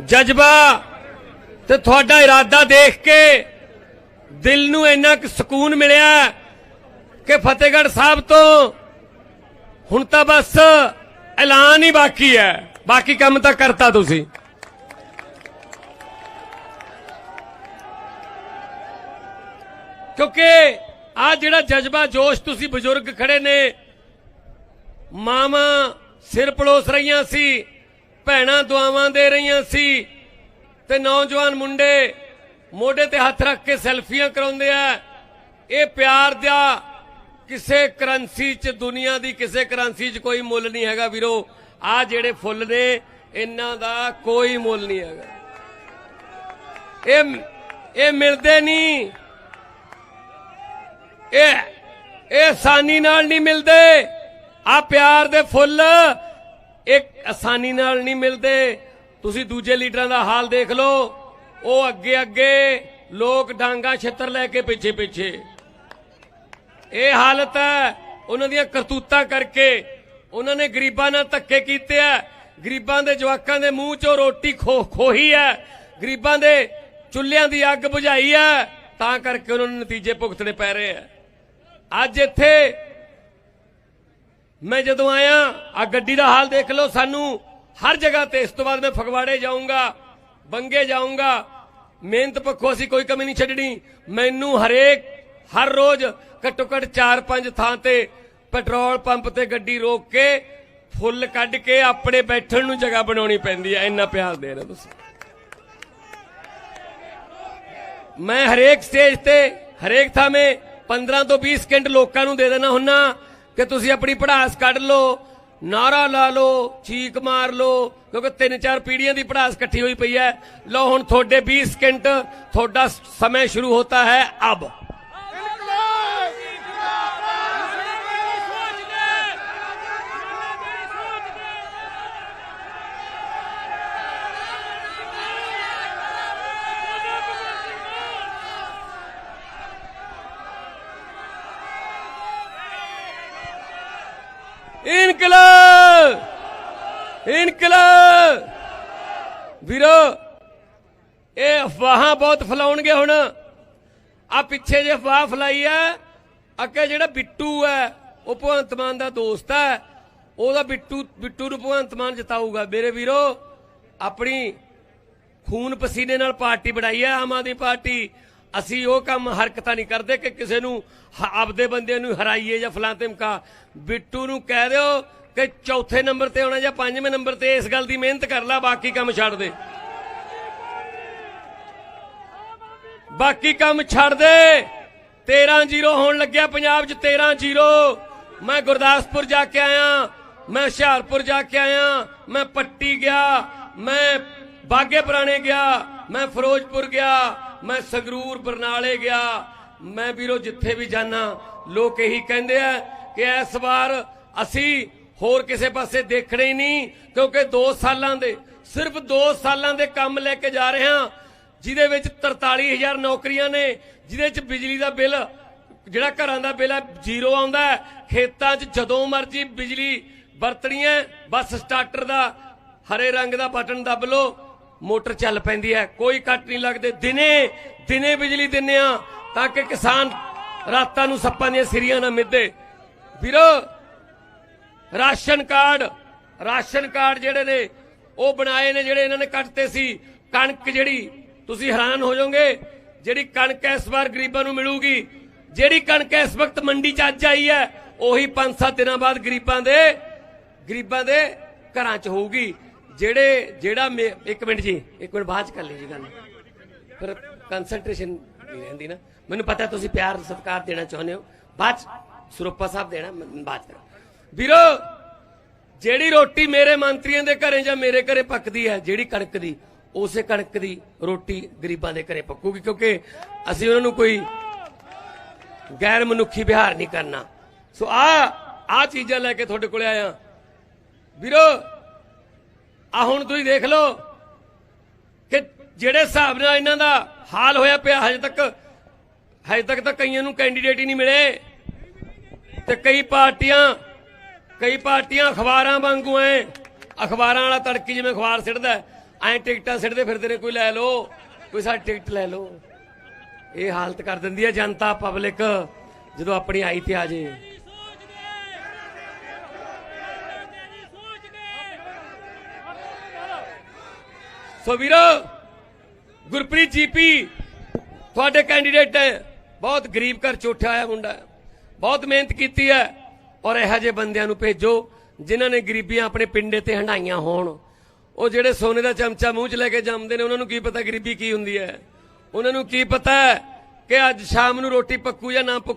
ਜਜ਼ਬਾ ਤੇ ਤੁਹਾਡਾ ਇਰਾਦਾ ਦੇਖ ਕੇ ਦਿਲ ਨੂੰ ਇੰਨਾ ਕੁ ਸਕੂਨ ਮਿਲਿਆ ਕਿ ਫਤਿਹਗੜ੍ਹ ਸਾਹਿਬ ਤੋਂ ਹੁਣ ਤਾਂ ਬਸ ਐਲਾਨ ਹੀ ਬਾਕੀ ਹੈ। ਬਾਕੀ ਕੰਮ ਤਾਂ ਕਰਤਾ ਤੁਸੀਂ। ਕਿਉਂਕਿ ਆ ਜਿਹੜਾ ਜਜ਼ਬਾ ਜੋਸ਼ ਤੁਸੀਂ ਬਜ਼ੁਰਗ ਖੜੇ ਨੇ, ਮਾਵਾਂ ਸਿਰ ਪਲੋਸ ਰਹੀਆਂ ਸੀ ਭੈਣਾਂ ਦੁਆਵਾਂ ਦੇ ਰਹੀਆਂ ਸੀ ਤੇ ਨੌਜਵਾਨ ਮੁੰਡੇ ਮੋਢੇ ਤੇ ਹੱਥ ਰੱਖ ਕੇ ਸੈਲਫੀਆਂ ਕਰਾਉਂਦੇ ਆ। ਇਹ ਪਿਆਰ ਦਾ ਕਿਸੇ ਕਰੰਸੀ 'ਚ, ਦੁਨੀਆ ਦੀ ਕਿਸੇ ਕਰੰਸੀ 'ਚ ਕੋਈ ਮੁੱਲ ਨਹੀਂ ਹੈਗਾ ਵੀਰੋ। ਆ ਜਿਹੜੇ ਫੁੱਲ ਨੇ, ਇਹਨਾਂ ਦਾ ਕੋਈ ਮੁੱਲ ਨਹੀਂ ਹੈਗਾ। ਇਹ ਇਹ ਮਿਲਦੇ ਨਹੀਂ। ਇਹ ਇਹ ਆਸਾਨੀ ਨਾਲ ਨਹੀਂ ਮਿਲਦੇ। ਆ ਪਿਆਰ ਦੇ ਫੁੱਲ ਇਹ ਆਸਾਨੀ ਨਾਲ ਨਹੀਂ ਮਿਲਦੇ। ਤੁਸੀਂ ਦੂਜੇ ਲੀਡਰਾਂ ਦਾ ਹਾਲ ਦੇਖ ਲਓ। ਉਹ ਅੱਗੇ ਅੱਗੇ ਲੋਕ ਡਾਂਗਾ ਛਿੱਤਰ ਲੈ ਕੇ ਪਿੱਛੇ ਪਿੱਛੇ। ਇਹ ਹਾਲਤ ਹੈ, ਉਹਨਾਂ ਦੀਆਂ ਕਰਤੂਤਾਂ ਕਰਕੇ ਉਹਨਾਂ ਨੇ ਗਰੀਬਾਂ ਨਾਲ ਧੱਕੇ ਕੀਤੇ ਆ ਗਰੀਬਾਂ ਦੇ ਜਵਾਕਾਂ ਦੇ ਮੂੰਹ 'ਚੋਂ ਰੋਟੀ ਖੋ ਖੋਹੀ ਹੈ। ਗਰੀਬਾਂ ਦੇ ਚੁੱਲ੍ਹਿਆਂ ਦੀ ਅੱਗ ਬੁਝਾਈ ਹੈ। ਤਾਂ ਕਰਕੇ ਉਹਨਾਂ ਨੂੰ ਨਤੀਜੇ ਭੁਗਤਣੇ ਪੈ ਰਹੇ ਆ ਅੱਜ ਇੱਥੇ ਮੈਂ ਜਦੋਂ ਆਇਆ, ਆ ਗੱਡੀ ਦਾ ਹਾਲ ਦੇਖ ਲਓ, ਸਾਨੂੰ ਹਰ ਜਗ੍ਹਾ ਤੇ ਇਸ ਤੋਂ ਬਾਅਦ ਮੈਂ ਫਗਵਾੜੇ ਜਾਊਂਗਾ, ਬੰਗੇ ਜਾਊਂਗਾ। ਮਿਹਨਤ ਪੱਖੋਂ ਅਸੀਂ ਕੋਈ ਕਮੀ ਨਹੀਂ ਛੱਡਣੀ। ਮੈਨੂੰ ਹਰੇਕ, ਹਰ ਰੋਜ਼ ਘੱਟੋ ਘੱਟ 4-5 ਥਾਂ ਤੇ ਪੈਟਰੋਲ ਪੰਪ ਤੇ ਗੱਡੀ ਰੋਕ ਕੇ, ਫੁੱਲ ਕੱਢ ਕੇ ਆਪਣੇ ਬੈਠਣ ਨੂੰ ਜਗ੍ਹਾ ਬਣਾਉਣੀ ਪੈਂਦੀ ਹੈ ਇੰਨਾ ਪਿਆਰ ਦੇ ਰਹੇ ਤੁਸੀਂ। ਮੈਂ ਹਰੇਕ ਸਟੇਜ ਤੇ, ਹਰੇਕ ਥਾਂ 'ਮੇ 15 ਤੋਂ 20 ਸਕਿੰਟ ਲੋਕਾਂ ਨੂੰ ਦੇ ਦੇਣਾ ਹੁੰਨਾ। ਕਿ ਤੁਸੀਂ ਆਪਣੀ ਪੜਾਸ ਕੱਢ ਲਓ ਨਾਰਾ ਲਾ ਲਓ ਚੀਕ ਮਾਰ ਲਓ, ਕਿਉਂਕਿ ਤਿੰਨ ਚਾਰ ਪੀੜੀਆਂ ਦੀ ਪੜਾਸ ਇਕੱਠੀ ਹੋਈ ਪਈ ਹੈ। ਲਓ ਹੁਣ ਤੁਹਾਡੇ 20 ਸਕਿੰਟ, ਤੁਹਾਡਾ ਸਮੇਂ ਸ਼ੁਰੂ ਹੋਤਾ ਹੈ, ਅਬ। ਇਨਕਲਾਬ! ਇਨਕਲਾਬ! ਵੀਰੋ, ਇਹ ਅਫਵਾਹਾਂ ਬਹੁਤ ਫਲਾਉਣਗੇ ਹੁਣ। ਆ ਪਿੱਛੇ ਜੇ ਅਫਵਾਹ ਫਲਾਈ ਹੈ, ਅੱਗੇ ਜਿਹੜਾ ਬਿੱਟੂ ਹੈ, ਉਹ ਭਗਵੰਤ ਮਾਨ ਦਾ ਦੋਸਤ ਹੈ, ਉਹਦਾ ਬਿੱਟੂ ਬਿੱਟੂ ਨੂੰ ਭਗਵੰਤ ਮਾਨ ਜਿਤਾਊਗਾ। ਮੇਰੇ ਵੀਰੋ, ਆਪਣੀ ਖੂਨ ਪਸੀਨੇ ਨਾਲ ਪਾਰਟੀ ਬਣਾਈ ਹੈ, ਆਮ ਆਦਮੀ ਪਾਰਟੀ। ਅਸੀਂ ਉਹ ਕੰਮ ਹਰਕਤਾਂ ਨਹੀਂ ਕਰਦੇ ਕਿ ਕਿਸੇ ਨੂੰ ਆਪਦੇ ਬੰਦੇ ਨੂੰ ਹਰਾਈਏ ਜਾਂ ਫਲਾਂ ਧਮਕਾ ਬਿੱਟੂ ਨੂੰ ਕਹਿ ਦਿਓ ਕਿ ਚੌਥੇ ਨੰਬਰ ਤੇ ਆਉਣਾ ਜਾਂ ਪੰਜਵੇਂ ਨੰਬਰ ਤੇ ਇਸ ਗੱਲ ਦੀ ਮਿਹਨਤ ਕਰ ਲੈ, ਬਾਕੀ ਕੰਮ ਛੱਡ ਦੇ। ਬਾਕੀ ਕੰਮ ਛੱਡ ਦੇ। 13-0 ਹੋਣ ਲੱਗਿਆ, ਪੰਜਾਬ 'ਚ 13-0 ਮੈਂ ਗੁਰਦਾਸਪੁਰ ਜਾ ਕੇ ਆਇਆ, ਮੈਂ ਹੁਸ਼ਿਆਰਪੁਰ ਜਾ ਕੇ ਆਇਆ, ਮੈਂ ਪੱਟੀ ਗਿਆ, ਮੈਂ ਬਾਗੇ ਪੁਰਾਣੇ ਗਿਆ, ਮੈਂ ਫਿਰੋਜ਼ਪੁਰ ਗਿਆ। ਮੈਂ ਸੰਗਰੂਰ, ਬਰਨਾਲੇ ਗਿਆ। ਮੈਂ ਵੀਰੋ, ਜਿੱਥੇ ਵੀ ਜਾਣਾ ਲੋਕ ਇਹੀ ਕਹਿੰਦੇ ਆ ਕਿ ਇਸ ਵਾਰ ਅਸੀਂ ਹੋਰ ਕਿਸੇ ਪਾਸੇ ਦੇਖਣੇ ਹੀ ਨਹੀਂ, ਕਿਉਂਕਿ 2 ਸਾਲਾਂ ਦੇ, ਸਿਰਫ 2 ਸਾਲਾਂ ਦੇ ਕੰਮ ਲੈ ਕੇ ਜਾ ਰਹੇ ਹਾਂ, ਜਿਹਦੇ ਵਿੱਚ 43000 ਨੌਕਰੀਆਂ ਨੇ, ਜਿਹਦੇ ਵਿੱਚ ਬਿਜਲੀ ਦਾ ਬਿੱਲ, ਜਿਹੜਾ ਘਰਾਂ ਦਾ ਬਿੱਲ ਹੈ, ਜ਼ੀਰੋ ਆਉਂਦਾ ਖੇਤਾਂ 'ਚ ਜਦੋਂ ਮਰਜ਼ੀ ਬਿਜਲੀ ਵਰਤਣੀ ਹੈ, ਬਸ ਸਟਾਰਟਰ ਦਾ ਹਰੇ ਰੰਗ ਦਾ ਬਟਨ ਦੱਬ ਲਓ। ਮੋਟਰ ਚੱਲ ਪੈਂਦੀ ਹੈ, ਕੋਈ ਕੱਟ ਨਹੀਂ ਲੱਗਦੇ। ਦਿਨੇ ਦਿਨੇ ਬਿਜਲੀ ਦਿੰਨੇ ਆ, ਤਾਂ ਕਿ ਕਿਸਾਨ ਰਾਤਾਂ ਨੂੰ ਸੱਪਾਂ ਦੀਆਂ ਸਿਰੀਆਂ ਨਾ ਮਿੱਦੇ ਵੀਰੋ, ਰਾਸ਼ਨ ਕਾਰਡ ਰਾਸ਼ਨ ਕਾਰਡ ਜਿਹੜੇ ਨੇ, ਉਹ ਬਣਾਏ ਨੇ ਜਿਹੜੇ ਇਹਨਾਂ ਨੇ ਕੱਟਤੇ ਸੀ। ਕਣਕ ਜਿਹੜੀ, ਤੁਸੀਂ ਹੈਰਾਨ ਹੋ ਜਾਓਗੇ, ਜਿਹੜੀ ਕਣਕ ਇਸ ਵਾਰ ਗਰੀਬਾਂ ਨੂੰ ਮਿਲੂਗੀ, ਜਿਹੜੀ ਕਣਕ ਇਸ ਵਕਤ ਮੰਡੀ 'ਚ ਅੱਜ ਆਈ ਹੈ, ਉਹੀ 5-7 ਦਿਨਾਂ ਬਾਅਦ ਗਰੀਬਾਂ ਦੇ ਗਰੀਬਾਂ ਦੇ ਘਰਾਂ 'ਚ ਹੋਊਗੀ। ਜਿਹੜੇ, ਜਿਹੜਾ ਮੇ- ਇੱਕ ਮਿੰਟ ਜੀ, ਇੱਕ ਮਿੰਟ ਬਾਅਦ 'ਚ ਕਰ ਲਈ ਜੀ ਗੱਲ। ਫਿਰ ਕਨਸੈਂਟਰੇਸ਼ਨ ਨਹੀਂ ਰਹਿੰਦੀ ਨਾ। ਮੈਨੂੰ ਪਤਾ ਤੁਸੀਂ ਪਿਆਰ, ਸਤਿਕਾਰ ਦੇਣਾ ਚਾਹੁੰਦੇ ਹੋ। ਬਾਅਦ 'ਚ ਸਰੋਪਾ ਸਾਹਿਬ ਦੇਣਾ, ਮੈਂ ਬਾਅਦ ਵੀਰੋ, ਜਿਹੜੀ ਰੋਟੀ ਮੇਰੇ ਮੰਤਰੀਆਂ ਦੇ ਘਰੇ ਜਾਂ ਮੇਰੇ ਘਰੇ ਪੱਕਦੀ ਹੈ, ਜਿਹੜੀ ਕਣਕ ਦੀ, ਉਸੇ ਕਣਕ ਦੀ ਰੋਟੀ ਗਰੀਬਾਂ ਦੇ ਘਰੇ ਪੱਕੂਗੀ, ਕਿਉਂਕਿ ਅਸੀਂ ਉਹਨਾਂ ਨੂੰ ਕੋਈ ਗੈਰ ਮਨੁੱਖੀ ਵਿਹਾਰ ਨਹੀਂ ਕਰਨਾ। ਸੋ ਆ ਆ ਚੀਜ਼ਾਂ ਲੈ ਕੇ ਤੁਹਾਡੇ ਕੋਲ ਆਇਆ। ਵੀਰੋ ਆ ਹੁਣ ਤੁਸੀਂ ਦੇਖ ਲਓ ਕਿ ਜਿਹੜੇ ਹਿਸਾਬ ਨਾਲ ਇਹਨਾਂ ਦਾ ਹਾਲ ਹੋਇਆ ਪਿਆ ਹਜੇ ਤੱਕ ਹਜੇ ਤੱਕ ਤਾਂ ਕਈਆਂ ਨੂੰ ਕੈਂਡੀਡੇਟ ਹੀ ਨਹੀਂ ਮਿਲੇ। ਤੇ ਕਈ ਪਾਰਟੀਆਂ ਕਈ ਪਾਰਟੀਆਂ ਅਖਬਾਰਾਂ ਵਾਂਗੂ ਐ ਅਖਬਾਰਾਂ ਵਾਲਾ ਤੜਕੀ ਜਿਵੇਂ ਅਖਬਾਰ ਸਿੱਟਦਾ ਹੈ, ਟਿਕਟਾਂ ਸਿੱਟਦੇ ਫਿਰਦੇ ਨੇ ਕੋਈ ਲੈ ਲਓ ਕੋਈ ਸਾਡੀ ਟਿਕਟ ਲੈ ਲਓ। ਇਹ ਹਾਲਤ ਕਰ ਦਿੰਦੀ ਹੈ ਜਨਤਾ ਪਬਲਿਕ ਜਦੋਂ ਆਪਣੀ ਆਈ ਤੇ ਆ ਜੇ। ਸੋ ਵੀਰੋ, ਗੁਰਪ੍ਰੀਤ ਜੀਪੀ ਤੁਹਾਡੇ ਕੈਂਡੀਡੇਟ ਹੈ ਬਹੁਤ ਗਰੀਬ ਘਰ ਚ ਉੱਠਿਆ ਮੁੰਡਾ ਬਹੁਤ ਮਿਹਨਤ ਕੀਤੀ ਹੈ ਔਰ ਇਹੋ ਜਿਹੇ ਬੰਦਿਆਂ ਨੂੰ ਭੇਜੋ ਜਿਨ੍ਹਾਂ ਨੇ ਗਰੀਬੀਆਂ ਆਪਣੇ ਪਿੰਡੇ ਤੇ ਹੰਡਾਈਆਂ ਹੋਣ। ਉਹ ਜਿਹੜੇ ਸੋਨੇ ਦਾ ਚਮਚਾ ਮੂੰਹ 'ਚ ਲੈ ਕੇ ਜੰਮਦੇ ਨੇ, ਉਹਨਾਂ ਨੂੰ ਕੀ ਪਤਾ ਗਰੀਬੀ ਕੀ ਹੁੰਦੀ ਹੈ? ਉਹਨਾਂ ਨੂੰ ਕੀ ਪਤਾ ਕਿ ਅੱਜ ਸ਼ਾਮ ਨੂੰ ਰੋਟੀ ਪੱਕੂ ਜਾਂ ਨਾ ਪੱਕੂ?